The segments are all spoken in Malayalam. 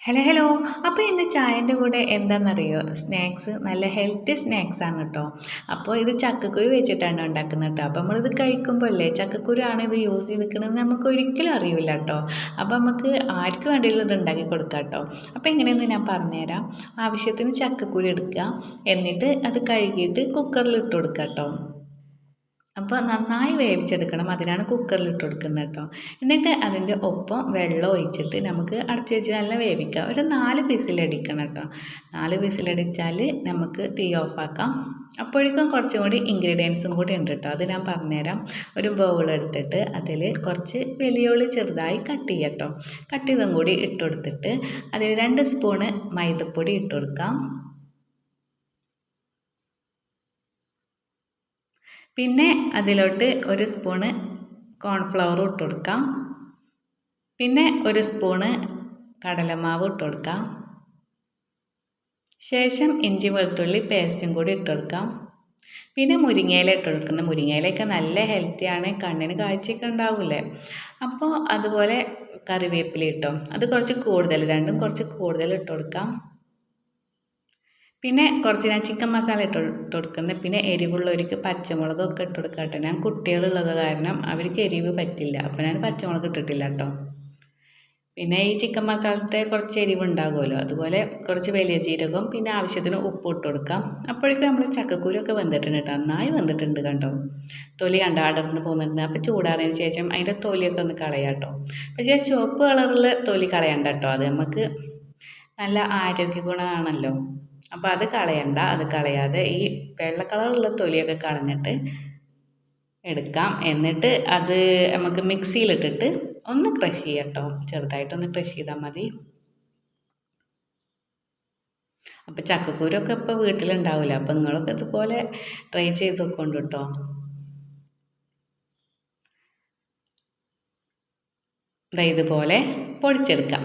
ഹലോ ഹലോ അപ്പോൾ ഇന്ന് ചായന്റെ കൂടെ എന്താണെന്നറിയോ സ്നാക്സ് നല്ല ഹെൽത്തി സ്നാക്സ് ആണ് കേട്ടോ അപ്പോൾ ഇത് ചക്കക്കുരു വെച്ചിട്ടാണ് ഉണ്ടാക്കുന്നത് കേട്ടോ അപ്പോൾ നമ്മളിത് കഴിക്കുമ്പോൾ അല്ലേ ചക്കക്കുരുവാണ് ഇത് യൂസ് ചെയ്തിരിക്കുന്നത് നമുക്ക് ഒരിക്കലും അറിയില്ല കേട്ടോ അപ്പോൾ നമുക്ക് ആർക്ക് വേണ്ടിയുള്ള ഇത് ഉണ്ടാക്കി കൊടുക്കാം കേട്ടോ അപ്പോൾ എങ്ങനെയെന്ന് ഞാൻ പറഞ്ഞുതരാം. ആവശ്യത്തിന് ചക്കക്കുരു എടുക്കുക. എന്നിട്ട് അത് കഴുകിയിട്ട് കുക്കറിൽ ഇട്ട് കൊടുക്കുക കേട്ടോ അപ്പോൾ നന്നായി വേവിച്ചെടുക്കണം. അതിനാണ് കുക്കറിൽ ഇട്ട് കൊടുക്കുന്നത് കേട്ടോ എന്നിട്ട് അതിന്റെ ഒപ്പം വെള്ളം ഒഴിച്ചിട്ട് നമുക്ക് അടച്ചു വെച്ച് നല്ല വേവിക്കാം. ഒരു നാല് വിസിലടിക്കണം കേട്ടോ നാല് വിസിലടിച്ചാൽ നമുക്ക് തീ ഓഫാക്കാം അപ്പോഴേക്കും കുറച്ചും കൂടി ഇൻഗ്രീഡിയൻസും കൂടി ഉണ്ട് കേട്ടോ അത് ഞാൻ പറഞ്ഞുതരാം. ഒരു ബൗൾ എടുത്തിട്ട് അതിൽ കുറച്ച് വലിയുള്ളി ചെറുതായി കട്ട് ചെയ്യട്ടോ കട്ട് ചെയ്തും കൂടി ഇട്ട് കൊടുത്തിട്ട് അതിൽ രണ്ട് സ്പൂണ് മൈദപ്പൊടി ഇട്ട് കൊടുക്കാം. പിന്നെ അതിലോട്ട് ഒരു സ്പൂണ് കോൺഫ്ലവർ ഇട്ട് കൊടുക്കാം. പിന്നെ ഒരു സ്പൂണ് കടലമാവ് ഇട്ട് കൊടുക്കാം. ശേഷം ഇഞ്ചി വെളുത്തുള്ളി പേസ്റ്റും കൂടി ഇട്ട് കൊടുക്കാം. പിന്നെ മുരിങ്ങയില ഇട്ട് കൊടുക്കുന്നത്. മുരിങ്ങയിലൊക്കെ നല്ല ഹെൽത്തിയാണ് കണ്ണിന് കാഴ്ചയൊക്കെ ഉണ്ടാവില്ലേ? അപ്പോൾ അതുപോലെ കറിവേപ്പില ഇട്ടോ. അത് കുറച്ച് കൂടുതൽ രണ്ടും കുറച്ച് കൂടുതൽ ഇട്ട് കൊടുക്കാം. പിന്നെ കുറച്ച് ഞാൻ ചിക്കൻ മസാല ഇട്ട് ഇട്ട് കൊടുക്കുന്നത് പിന്നെ എരിവുള്ളവർക്ക് പച്ചമുളകൊക്കെ ഇട്ട് കൊടുക്കാം കേട്ടോ ഞാൻ കുട്ടികളുള്ളത് കാരണം അവർക്ക് എരിവ് പറ്റില്ല. അപ്പോൾ ഞാൻ പച്ചമുളക് ഇട്ടിട്ടില്ല കേട്ടോ പിന്നെ ഈ ചിക്കൻ മസാലത്തെ കുറച്ച് എരിവ് ഉണ്ടാകുമല്ലോ അതുപോലെ കുറച്ച് വലിയ ജീരകം പിന്നെ ആവശ്യത്തിന് ഉപ്പ് ഇട്ട് കൊടുക്കാം. അപ്പോഴേക്കും നമ്മൾ ചക്കക്കൂരൊക്കെ വെന്തിട്ടുണ്ട് കേട്ടോ നന്നായി വെന്തിട്ടുണ്ട് കണ്ടോ. തൊലി കണ്ടോ? അടർന്ന് പോകുന്നുണ്ട്. അപ്പോൾ ചൂടാറിയതിന് ശേഷം അതിന്റെ തൊലിയൊക്കെ ഒന്ന് കളയാം കേട്ടോ പക്ഷേ ചുവപ്പ് കളറിൽ തൊലി കളയണ്ട കേട്ടോ അത് നമുക്ക് നല്ല ആരോഗ്യ ഗുണമാണല്ലോ അപ്പോൾ അത് കളയണ്ട അത് കളയാതെ ഈ വെള്ള കളറുള്ള തൊലിയൊക്കെ കളഞ്ഞിട്ട് എടുക്കാം. എന്നിട്ട് അത് നമുക്ക് മിക്സിയിലിട്ടിട്ട് ഒന്ന് ക്രഷ് ചെയ്യാം കേട്ടോ ചെറുതായിട്ടൊന്ന് ക്രഷ് ചെയ്താൽ മതി. അപ്പോൾ ചക്കക്കൂരൊക്കെ ഇപ്പോൾ വീട്ടിലുണ്ടാവില്ല അപ്പോൾ നിങ്ങളൊക്കെ ഇതുപോലെ ട്രൈ ചെയ്ത് നോക്കൊണ്ട് കേട്ടോ ഇതുപോലെ പൊടിച്ചെടുക്കാം.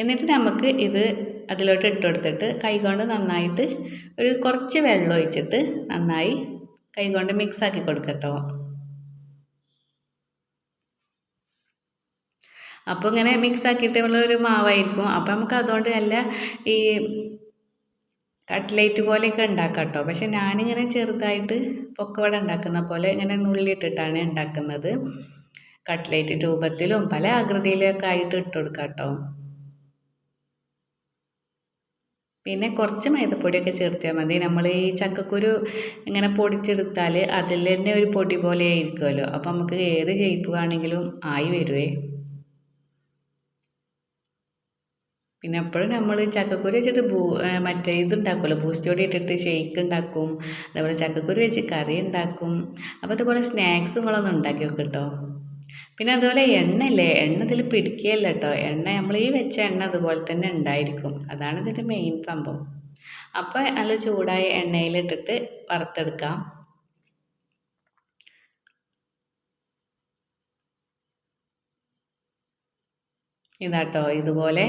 എന്നിട്ട് നമുക്ക് ഇത് അതിലോട്ട് ഇട്ട് കൊടുത്തിട്ട് കൈകൊണ്ട് നന്നായിട്ട് ഒരു കുറച്ച് വെള്ളം ഒഴിച്ചിട്ട് നന്നായി കൈകൊണ്ട് മിക്സ് ആക്കി കൊടുക്കട്ടോ. അപ്പോൾ ഇങ്ങനെ മിക്സ് ആക്കിയിട്ട് ഒരു മാവായിരിക്കും. അപ്പോൾ നമുക്ക് അതുകൊണ്ട് നല്ല ഈ കട്ട്ലേറ്റ് പോലെയൊക്കെ ഉണ്ടാക്കാം കേട്ടോ പക്ഷെ ഞാനിങ്ങനെ ചെറുതായിട്ട് പൊക്കവട ഉണ്ടാക്കുന്ന പോലെ ഇങ്ങനെ നുള്ളിയിട്ടിട്ടാണ് ഉണ്ടാക്കുന്നത്. കട്ട്ലേറ്റ് രൂപത്തിലും പല ആകൃതിയിലൊക്കെ ആയിട്ട് ഇട്ട് കൊടുക്കാം കേട്ടോ പിന്നെ കുറച്ച് മൈദപ്പൊടിയൊക്കെ ചേർത്താൽ മതി. നമ്മൾ ഈ ചക്കക്കുരു ഇങ്ങനെ പൊടിച്ചെടുത്താൽ അതിൽ തന്നെ ഒരു പൊടി പോലെ ആയിരിക്കുമല്ലോ അപ്പം നമുക്ക് ഏത് ഷേപ്പ് വേണമെങ്കിലും ആയി വരുവേ. പിന്നെ എപ്പോഴും നമ്മൾ ചക്കക്കുരു വെച്ചിട്ട് ബൂ മറ്റേ ഇതുണ്ടാക്കുമല്ലോ ബൂസ്റ്റ് പൊടി ഇട്ടിട്ട് ഷേക്ക് ഉണ്ടാക്കും. അതേപോലെ ചക്കക്കുരു വെച്ച് കറി ഉണ്ടാക്കും. അപ്പോൾ അതുപോലെ സ്നാക്സ് നിങ്ങളൊന്ന് ഉണ്ടാക്കി വെക്കും കേട്ടോ പിന്നെ അതുപോലെ എണ്ണയില്ലേ എണ്ണ ഇതിൽ പിടിക്കുകയല്ല കേട്ടോ എണ്ണ നമ്മൾ ഈ വെച്ച എണ്ണ അതുപോലെ തന്നെ ഉണ്ടായിരിക്കും. അതാണ് ഇതിന്റെ മെയിൻ സംഭവം. അപ്പോൾ നല്ല ചൂടായ എണ്ണയിലിട്ടിട്ട് വറുത്തെടുക്കാം. ഇതാട്ടോ ഇതുപോലെ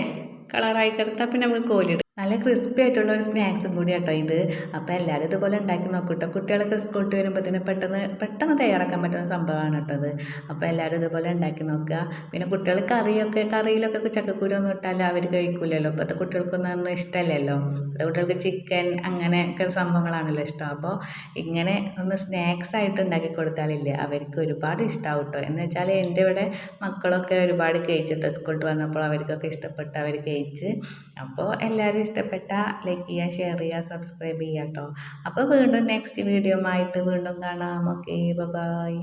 കളറായി കിടത്താൽ പിന്നെ നമുക്ക് കോരിയെടുക്കാം നല്ല ക്രിസ്പി ആയിട്ടുള്ള ഒരു സ്നാക്സും കൂടി കേട്ടോ ഇത്. അപ്പോൾ എല്ലാവരും ഇതുപോലെ ഉണ്ടാക്കി നോക്കൂട്ടോ. കുട്ടികളൊക്കെ സ്കൂളിൽ വരുമ്പോഴത്തേന് പെട്ടെന്ന് പെട്ടെന്ന് തയ്യാറാക്കാൻ പറ്റുന്ന സംഭവമാണ് കേട്ടത് അപ്പോൾ എല്ലാവരും ഇതുപോലെ ഉണ്ടാക്കി നോക്കുക. പിന്നെ കുട്ടികൾ കറിയൊക്കെ കറിയിലൊക്കെ ചക്കക്കുരു ഒന്നും ഇട്ടാൽ അവർ കഴിക്കില്ലല്ലോ ഇപ്പോഴത്തെ കുട്ടികൾക്കൊന്നും ഒന്നും ഇഷ്ടമല്ലല്ലോ. കുട്ടികൾക്ക് ചിക്കൻ അങ്ങനെയൊക്കെ സംഭവങ്ങളാണല്ലോ ഇഷ്ടം. അപ്പോൾ ഇങ്ങനെ ഒന്ന് സ്നാക്സ് ആയിട്ട് ഉണ്ടാക്കി കൊടുത്താലില്ലേ അവർക്ക് ഒരുപാട് ഇഷ്ടമാവും കേട്ടോ. എന്ന് വെച്ചാൽ എന്റെ ഇവിടെ മക്കളൊക്കെ ഒരുപാട് കഴിച്ചിട്ട് സ്കൂളിൽ വന്നപ്പോൾ അവർക്കൊക്കെ ഇഷ്ടപ്പെട്ട് അവർ കഴിച്ച് അപ്പോൾ എല്ലാവരും ഇഷ്ടപ്പെട്ട ലൈക്ക് ചെയ്യുക ഷെയർ ചെയ്യുക സബ്സ്ക്രൈബ് ചെയ്യുക കേട്ടോ അപ്പോൾ വീണ്ടും നെക്സ്റ്റ് വീഡിയോ ആയിട്ട് വീണ്ടും കാണാം. Okay bye